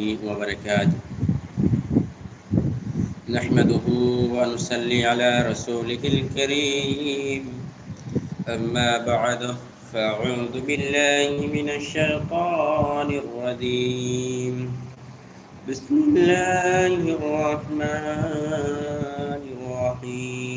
وبركاته. نحمده ونصلي على رسوله الكريم. أما بعد فأعوذ بالله من الشيطان الرجيم. بسم الله الرحمن الرحيم.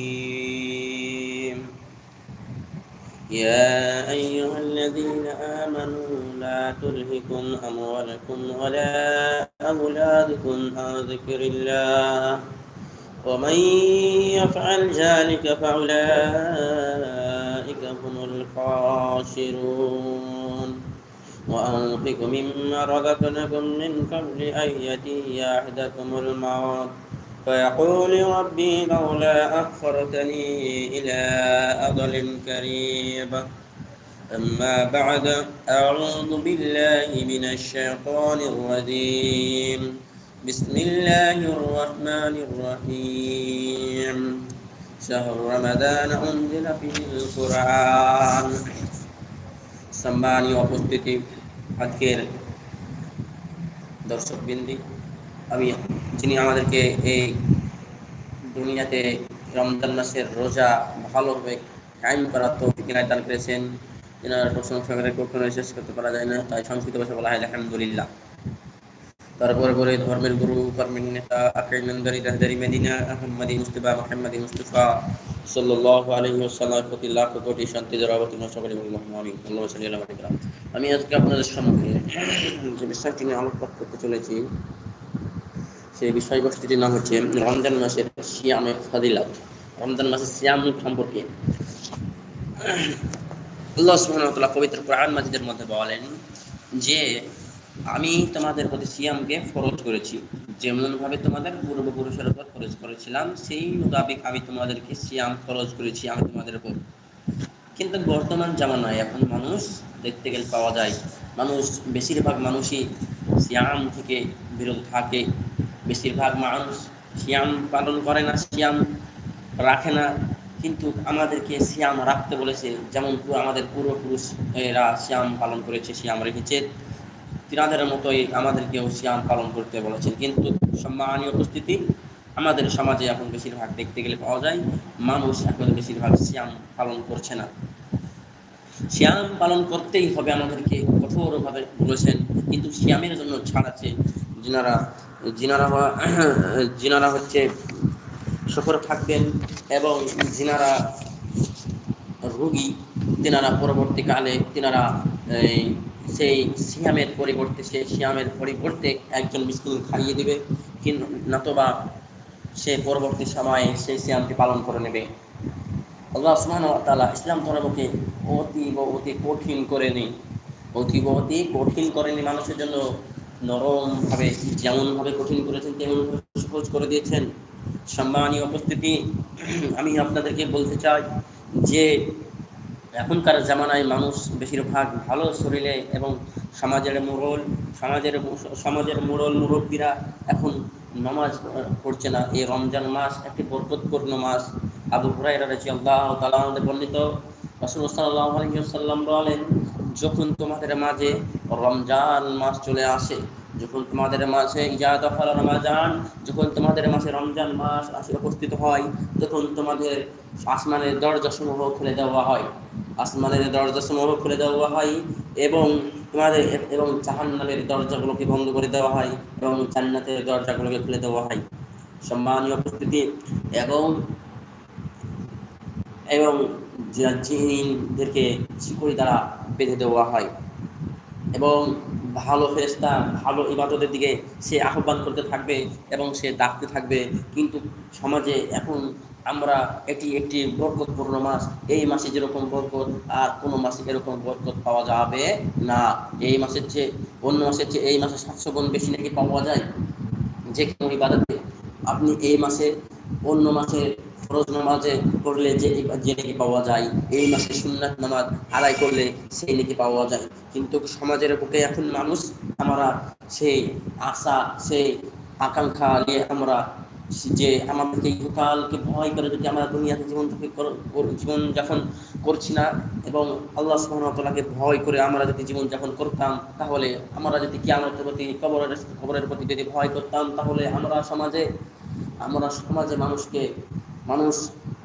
يا أيها الذين آمنوا لا تلهكم أموالكم ولا أولادكم عن ذكر الله. ومن يفعل ذلك فأولئك هم الخاسرون. وأنفقوا مما رزقناكم من قبل أن يأتي أحدكم الموت. فيقول ربي لولا أخرتني إلى أجل قريب أما بعد أعوذ بالله من الشيطان الرجيم بسم الله الرحمن الرحيم شهر رمضان أنزل فيه القرآن সম্মানীয় উপস্থিতি আজকের দর্শকবৃন্দি আমি যিনি আমাদেরকে এই দুনিয়াতে রমজান মাসের রোজা ভালোভাবে কায়েম করার তো কিনায় দান করেছেন। এনার কখনো শেষ করতে পারা যায় না, তাই সংস্কৃত ভাষা বলা হয়, আলহামদুলিল্লাহ। তারপরে পরে ধর্মের গুরু, কর্মের নেতা আকাইমন্দারি রাহদারি মেদিনা আহম্মদি মুস্তফা, মোহাম্মদি মুস্তফা, সাল্লাল্লাহু আলাইহি প্রতি লাখ কোটি শান্তি যারা আল্লাহু আমি আজকে আপনাদের সম্মুখে যে নিয়ে আলোকপাত করতে চলেছি সেই বিষয়বস্তুটির নাম হচ্ছে রমজান মাসের সিয়ামের ফাদিলাত রমজান মাসের সিয়াম সম্পর্কে আল্লাহ তাআলা পবিত্র কোরআন মাজিদের মধ্যে বলেন যে, আমি তোমাদের প্রতি সিয়ামকে ফরজ করেছি। যেমনভাবে তোমাদের পূর্বপুরুষের উপর ফরজ করেছিলাম, সেই মোতাবেক আমি তোমাদেরকে সিয়াম ফরজ করেছি আমি তোমাদের উপর। কিন্তু বর্তমান জামানায় এখন মানুষ দেখতে গেলে পাওয়া যায়, মানুষ বেশিরভাগ মানুষই সিয়াম থেকে বিরত থাকে। বেশিরভাগ মানুষ সিয়াম পালন করে না, সিয়াম রাখে না। কিন্তু আমাদেরকে সিয়াম রাখতে বলেছে, যেমন আমাদের পূর্বপুরুষ এরা সিয়াম পালন করেছে, সিয়াম রেখেছে। তিনাদের মতোই আমাদেরকেও সিয়াম পালন করতে বলেছেন। কিন্তু সম্মানীয় উপস্থিতি, আমাদের সমাজে এখন বেশিরভাগ দেখতে গেলে পাওয়া যায়, মানুষ এখন বেশিরভাগ সিয়াম পালন করছে না। সিয়াম পালন করতেই হবে আমাদেরকে, কঠোরভাবে বলেছেন। কিন্তু সিয়ামের জন্য ছাড় আছে। যিনারা যিনারা যিনারা হচ্ছে সফর থাকবেন এবং যিনারা রুগী, তিনারা পরবর্তীকালে তিনারা সেই সিয়ামের পরিবর্তে সে সিয়ামের পরিবর্তে একজন মিসকিন খাইয়ে দিবে কিন্তু নতবা সে পরবর্তী সময়ে সেই সিয়ামটি পালন করে নেবে। আল্লাহ সুবহান তালা ইসলাম ধর্মকে অতীব অতি কঠিন করে নেই। অতীব অতি কঠিন করেনি মানুষের জন্য। নরমভাবে, যেমনভাবে কঠিন করেছেন, তেমনভাবে সহজ করে দিয়েছেন। সম্মানীয় উপস্থিতি, আমি আপনাদেরকে বলতে চাই যে, এখনকার জামানায় মানুষ বেশিরভাগ ভালো শরীরে এবং সমাজের মোড়ল, সমাজের সমাজের মোড়ল মুরব্বীরা এখন নামাজ পড়ছে না। এই রমজান মাস একটি বরকতপূর্ণ মাস। আবু হুরাইরা রাজি আল্লাহ তালা বর্ণিত রসুল সাল্লাহ আলহিসাল্লাম বলেন যখন তোমাদের মাঝে রমজান মাস চলে আসে, যখন তোমাদের মাঝে ইজাদ রমাজান, যখন তোমাদের মাঝে রমজান মাস আসে, উপস্থিত হয়, তখন তোমাদের আসমানের দরজা সমূহ খুলে দেওয়া হয়। আসমানের দরজা সমূহ খুলে দেওয়া হয় এবং তোমাদের এবং জাহান্নামের দরজাগুলোকে বন্ধ করে দেওয়া হয় এবং জান্নাতের দরজাগুলোকে খুলে দেওয়া হয়। সম্মানীয় উপস্থিতি এবং এবং জিনদেরকে শিকড়ি দ্বারা বেঁধে দেওয়া হয় এবং ভালো ফেরেস্তা ভালো ইবাদতের দিকে সে আহ্বান করতে থাকবে এবং সে ডাকতে থাকবে। কিন্তু সমাজে এখন আমরা এটি একটি বরকতপূর্ণ মাস। এই মাসে যেরকম বরকত, আর কোনো মাসে এরকম বরকত পাওয়া যাবে না। এই মাসের চেয়ে, অন্য মাসের চেয়ে এই মাসে সাতশো গুণ বেশি নাকি পাওয়া যায়? যে কোনো ইবাদতে আপনি এই মাসে অন্য মাসে ফরজ নামাজে করলে যে যে নাকি পাওয়া যায়, এই মাসে সুন্নাত নামাজ আদায় করলে সেই নাকি পাওয়া যায়। কিন্তু সমাজের বুকে এখন মানুষ আমরা সেই আশা, সেই আকাঙ্ক্ষা নিয়ে আমরা যে আমাদেরকে ইহকালকে ভয় করে যদি আমরা দুনিয়াতে জীবন জীবন যাপন করছি না এবং আল্লাহ সুহামতাল্লাহকে ভয় করে আমরা যদি জীবনযাপন করতাম, তাহলে আমরা যদি কিয়ামতের প্রতি, কবরের কবরের প্রতি যদি ভয় করতাম, তাহলে আমরা সমাজে আমরা সমাজে মানুষকে মানুষ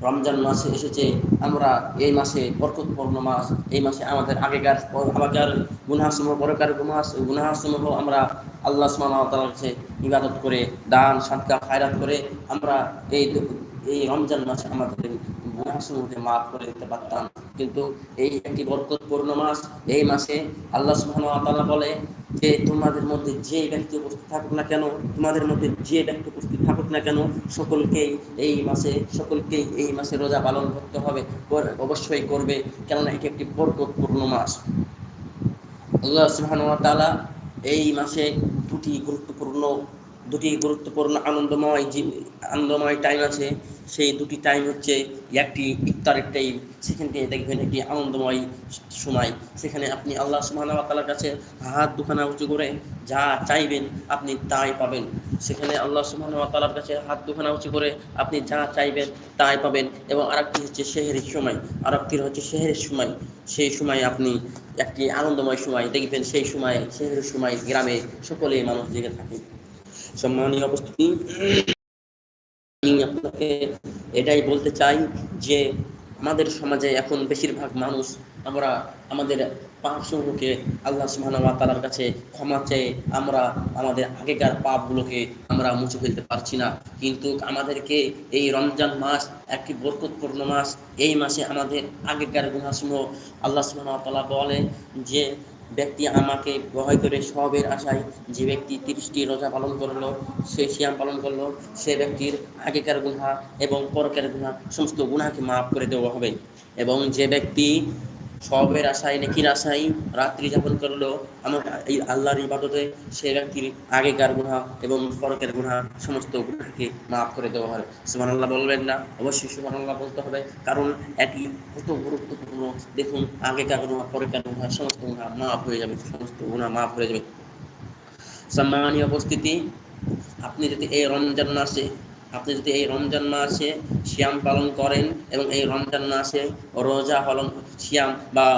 রমজান মাসে এসেছে, আমরা এই মাসে বরকতপূর্ণ মাস, এই মাসে আমাদের আগেকার আগেকার গুনাসমূহ পরকার মাস গুনাসমূহ আমরা আল্লাহ সুমাতার কাছে ইবাদত করে, দান, সাদকা, খায়রাত করে আমরা এই এই রমজান মাসে আমাদের গুনাসমূহকে মাফ করে দিতে পারতাম। কিন্তু এই একটি বরকতপূর্ণ মাস, এই মাসে আল্লাহ সুবহানাহু বলে যে তোমাদের মধ্যে যে ব্যক্তি উপস্থিত থাকুক না কেন, তোমাদের মধ্যে যে ব্যক্তি উপস্থিত থাকুক না কেন, সকলকেই এই মাসে, সকলকেই এই মাসে রোজা পালন করতে হবে অবশ্যই করবে, কেননা এটি একটি বরকতপূর্ণ মাস। আল্লাহ সুবহানাহু এই মাসে দুটি গুরুত্বপূর্ণ দুটি গুরুত্বপূর্ণ আনন্দময় আনন্দময় টাইম আছে। সেই দুটি টাইম হচ্ছে একটি ইফতারের টাইম সেখান থেকে দেখবেন একটি আনন্দময় সময়। সেখানে আপনি আল্লাহ সুবাহর কাছে হাত দুখানা উঁচু করে যা চাইবেন আপনি তাই পাবেন। সেখানে আল্লাহ সুবাহর কাছে হাত দুখানা উঁচু করে আপনি যা চাইবেন তাই পাবেন। এবং আরেকটি হচ্ছে শেহেরের সময়। আরেকটি হচ্ছে শেহেরের সময়। সেই সময় আপনি একটি আনন্দময় সময় দেখবেন, সেই সময় শেহেরের সময় গ্রামে সকলেই মানুষ জেগে থাকে। সম্মানীয় আমি আপনাকে এটাই বলতে চাই যে আমাদের সমাজে এখন বেশিরভাগ মানুষ আমরা আমাদের পাপসমূহকে আল্লাহ সুবহানাহু তালার কাছে ক্ষমা চেয়ে আমরা আমাদের আগেকার পাপগুলোকে আমরা মুছে ফেলতে পারছি না। কিন্তু আমাদেরকে এই রমজান মাস একটি বরকতপূর্ণ মাস। এই মাসে আমাদের আগেকার গুণাসমূহ আল্লাহ সুবহানাহু তালা বলে যে ব্যক্তি আমাকে ভয় করে সবের আশায় যে ব্যক্তি তিরিশটি রোজা পালন করল, সে শিয়াম পালন করল, সে ব্যক্তির আগেকার গুণা এবং পরকের গুণা সমস্ত গুণাকে মাফ করে দেওয়া হবে। এবং যে ব্যক্তি সবের আশায়, নেকির আশায় রাত্রি যাপন করল। আমার এই আল্লাহর ইবাদতে সে ব্যক্তির আগেকার গুণা এবং পরকের গুণা সমস্ত গুণাকে মাফ করে দেওয়া হয়। সুমান আল্লাহ বলবেন না। অবশ্যই সুমান আল্লাহ বলতে হবে। কারণ এটি কত গুরুত্বপূর্ণ। দেখুন, আগেকার গুণা, পরেকার গুণা, সমস্ত গুণা মাফ হয়ে যাবে, সমস্ত গুণা মাফ হয়ে যাবে। সম্মানীয় উপস্থিতি, আপনি যদি এই রমজান মাসে আপনি যদি এই রমজান মাসে শ্যাম পালন করেন এবং এই রমজান মাসে রোজা পালন শ্যাম বা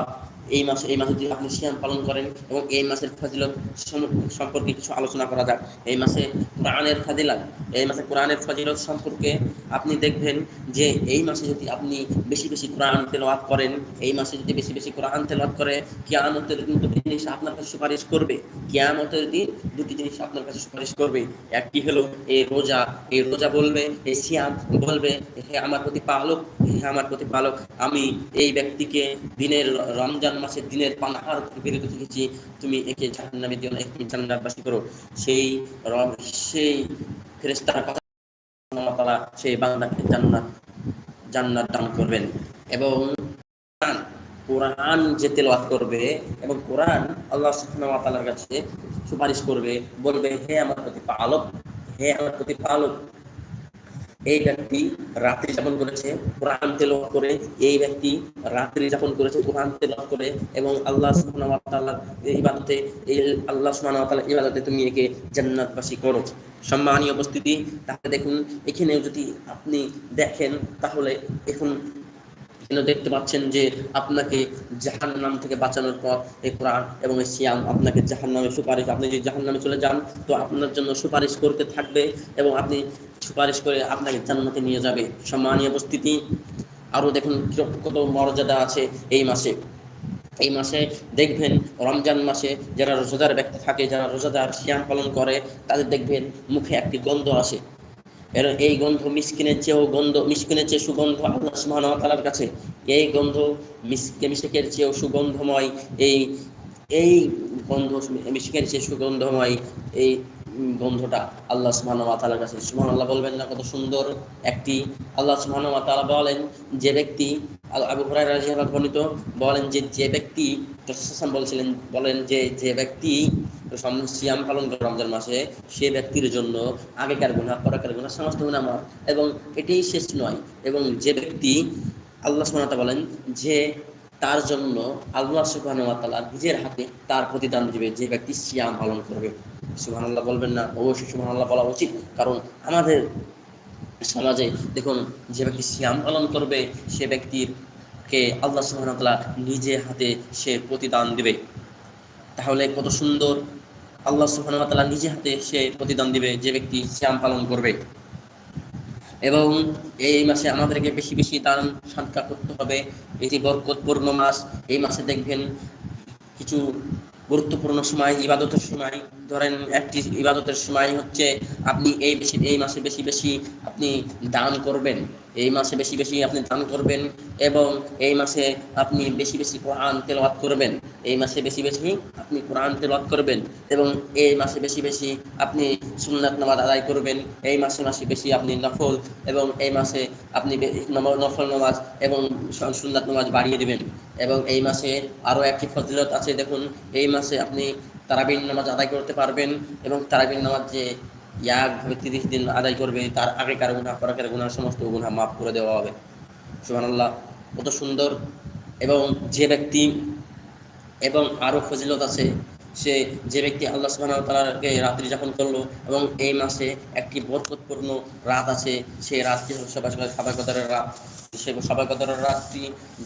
এই মাসে এই মাসে আপনি সিয়াম পালন করেন এবং এই মাসের ফজিলত সম্পর্কে কিছু আলোচনা করা যাক। এই মাসে কোরআনের ফাজিলাত, এই মাসে কোরআনের ফজিলত সম্পর্কে আপনি দেখবেন যে এই মাসে যদি আপনি বেশি বেশি কোরআন তেলাওয়াত করেন, এই মাসে যদি বেশি বেশি কোরআন তেলাওয়াত করে, কিয়ামতের দিন দুটি জিনিস আপনার কাছে সুপারিশ করবে। কিয়ামতের দিন দুটি জিনিস আপনার কাছে সুপারিশ করবে। একটি হলো এই রোজা এই রোজা বলবে এই সিয়াম বলবে, হে আমার প্রতি পালক হে আমার প্রতি পালক আমি এই ব্যক্তিকে দিনের রমজান মাসের দিনের পানাহার বিরত থেকেছি তুমি একে জাহান্নামে দিও না একে জান্নাতবাসী করো। সেই রব, সেই ফেরেস্তার কথা তারা সেই বান্দাকে জান্নাত জান্নাত দান করবেন। এবং কোরআন যে তেলাওয়াত করবে এবং কোরআন আল্লাহ সুবহানাহু ওয়া তাআলার কাছে সুপারিশ করবে, বলবে, হে আমার প্রতি পালক হে আমার প্রতি পালক এই ব্যক্তি রাত্রি যাপন করেছে, কোরআন তেল করে, এই ব্যক্তি রাত্রি যাপন করেছে, কোরআন তেল করে এবং আল্লাহ ইবাদতে, এই আল্লাহ সুবহানাহু ইবাদতে তুমি একে জান্নাতবাসী করো। সম্মানীয় উপস্থিতি, তাহলে দেখুন, এখানেও যদি আপনি দেখেন, তাহলে এখন এখানে দেখতে পাচ্ছেন যে আপনাকে জাহান নাম থেকে বাঁচানোর পর এই কোরআন এবং এই সিয়াম আপনাকে জাহান নামে সুপারিশ, আপনি যদি জাহান নামে চলে যান, তো আপনার জন্য সুপারিশ করতে থাকবে এবং আপনি সুপারিশ করে আপনাকে জান্নাতে নিয়ে যাবে। সম্মানীয় উপস্থিতি আরও দেখুন কত মর্যাদা আছে এই মাসে। এই মাসে দেখবেন রমজান মাসে যারা রোজাদার ব্যক্তি থাকে, যারা রোজাদার সিয়াম পালন করে, তাদের দেখবেন মুখে একটি গন্ধ আসে। এর এই গন্ধ মিসকিনের চেয়েও গন্ধ, মিসকিনের চেয়ে সুগন্ধ আল্লাহ সুবহানাহু তাআলার কাছে। এই গন্ধ মিসকে, মিসকের চেয়েও সুগন্ধময়, এই এই গন্ধ মিসকের চেয়ে সুগন্ধময়, এই গন্ধটা আল্লাহ সুবহানাহু ওয়া কাছে কাছে। সুবহানাল্লাহ বলবেন না, কত সুন্দর একটি আল্লাহ সুবহানাহু ওয়া তাআলা বলেন, যে ব্যক্তি, আবু হুরায়রা রাদিয়াল্লাহু বর্ণিত, বলেন যে যে ব্যক্তি বলছিলেন, বলেন যে যে ব্যক্তি সিয়াম পালন করে রমজান মাসে সে ব্যক্তির জন্য আগেকার গুণা পরকার গুণা সমস্ত গুণা মাফ এবং এটাই শেষ নয়। এবং যে ব্যক্তি আল্লাহ সুবহানাহু বলেন যে তার জন্য আল্লাহ সুবহানাহু তাআলা নিজের হাতে তার প্রতিদান দিবে, যে ব্যক্তি সিয়াম পালন করবে। সুবহানাল্লাহ বলবেন না, অবশ্যই সুবহানাল্লাহ বলা উচিত। কারণ আমাদের সমাজে দেখুন, যে ব্যক্তি সিয়াম পালন করবে, সে ব্যক্তির কে আল্লাহ সুহামতাল্লাহ নিজে হাতে সে প্রতিদান দেবে। তাহলে কত সুন্দর আল্লাহ সুহামতাল্লাহ নিজে হাতে সে প্রতিদান দিবে যে ব্যক্তি শ্যাম পালন করবে। এবং এই মাসে আমাদেরকে বেশি বেশি দান সাদকা করতে হবে। এটি বরকতপূর্ণ মাস। এই মাসে দেখবেন কিছু গুরুত্বপূর্ণ সময়, ইবাদতের সময় ধরেন একটি ইবাদতের সময় হচ্ছে আপনি এই বেশি, এই মাসে বেশি বেশি আপনি দান করবেন। এই মাসে বেশি বেশি আপনি দান করবেন এবং এই মাসে আপনি বেশি বেশি কোরআন তেলাওয়াত করবেন। এই মাসে বেশি বেশি আপনি কোরআন তেলাওয়াত করবেন এবং এই মাসে বেশি বেশি আপনি সুন্নাত নামাজ আদায় করবেন। এই মাসে মাসে বেশি আপনি নফল এবং এই মাসে আপনি নফল নামাজ এবং সুন্নাত নামাজ বাড়িয়ে দেবেন। এবং এই মাসে আরও একটি ফজিলত আছে, দেখুন। এই মাসে আপনি তারাবিন নামাজ আদায় করতে পারবেন এবং তারাবিন নামাজ যে একভাবে তিরিশ দিন আদায় করবে, তার আগেকার গুণা পরাকের গুণা সমস্ত গুণা মাফ করে দেওয়া হবে। সুহানাল্লাহ কত সুন্দর। এবং যে ব্যক্তি এবং আরও ফজিলত আছে, সে যে ব্যক্তি আল্লাহ সুবাহ তালাকে রাত্রি যাপন করল এবং এই মাসে একটি বরকতপূর্ণ রাত আছে সেই রাতটি সবাই সবাই সবাই কদরের রাত। সে সবাই কদরের রাতটি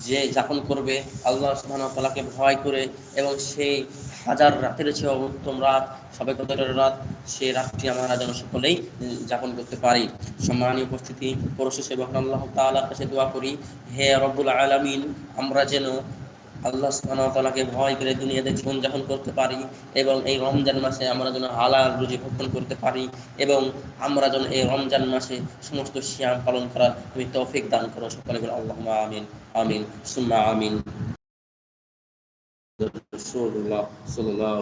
যে যাপন করবে, আল্লাহ সুবাহ তালাকে ভয় করে এবং সেই হাজার রাতের চেয়ে উত্তম রাত সবে কদরের রাত। সে রাতটি আমরা যেন সকলেই যাপন করতে পারি। সম্মানীয় উপস্থিতি, পরশে বকর আল্লাহ তালার কাছে দোয়া করি, হে রব্বুল আলমিন, আমরা যেন আল্লাহ সুবাহতালাকে ভয় করে দুনিয়াতে জীবনযাপন করতে পারি এবং এই রমজান মাসে আমরা যেন হালাল রুজি ভক্ষণ করতে পারি এবং আমরা যেন এই রমজান মাসে সমস্ত শ্যাম পালন করার তুমি তৌফিক দান করো সকলে আল্লাহ আমিন আমিন, সুম্মা আমিন। রসুল্লাহ সাল্লাহ